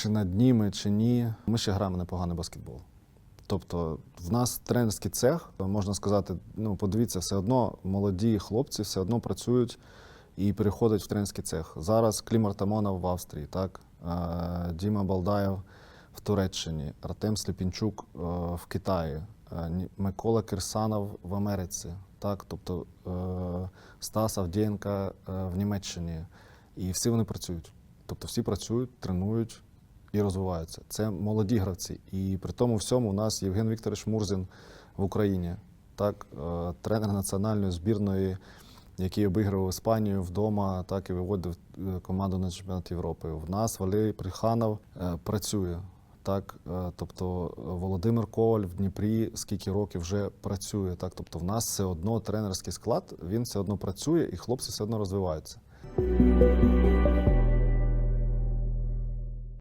чи над ними, чи ні, ми ще граємо непоганий баскетбол. Тобто, в нас тренерський цех, можна сказати, ну подивіться, все одно молоді хлопці все одно працюють і переходять в тренерський цех. Зараз Клім Артамонов в Австрії, так? Діма Балдаєв в Туреччині, Артем Сліпінчук е, в Китаї, е, Микола Кирсанов в Америці, так? тобто е, Стас Авдієнка в Німеччині. І всі вони працюють. Тобто всі працюють, тренують і розвиваються. Це молоді гравці. І при тому всьому у нас Євген Вікторович Мурзін в Україні, так, е, тренер національної збірної, який обіграв Іспанію вдома, так і виводив е, команду на чемпіонат Європи. В нас Валерій Приханов е, працює. Так, тобто Володимир Коваль в Дніпрі скільки років вже працює. Так, тобто в нас все одно тренерський склад, він все одно працює, і хлопці все одно розвиваються.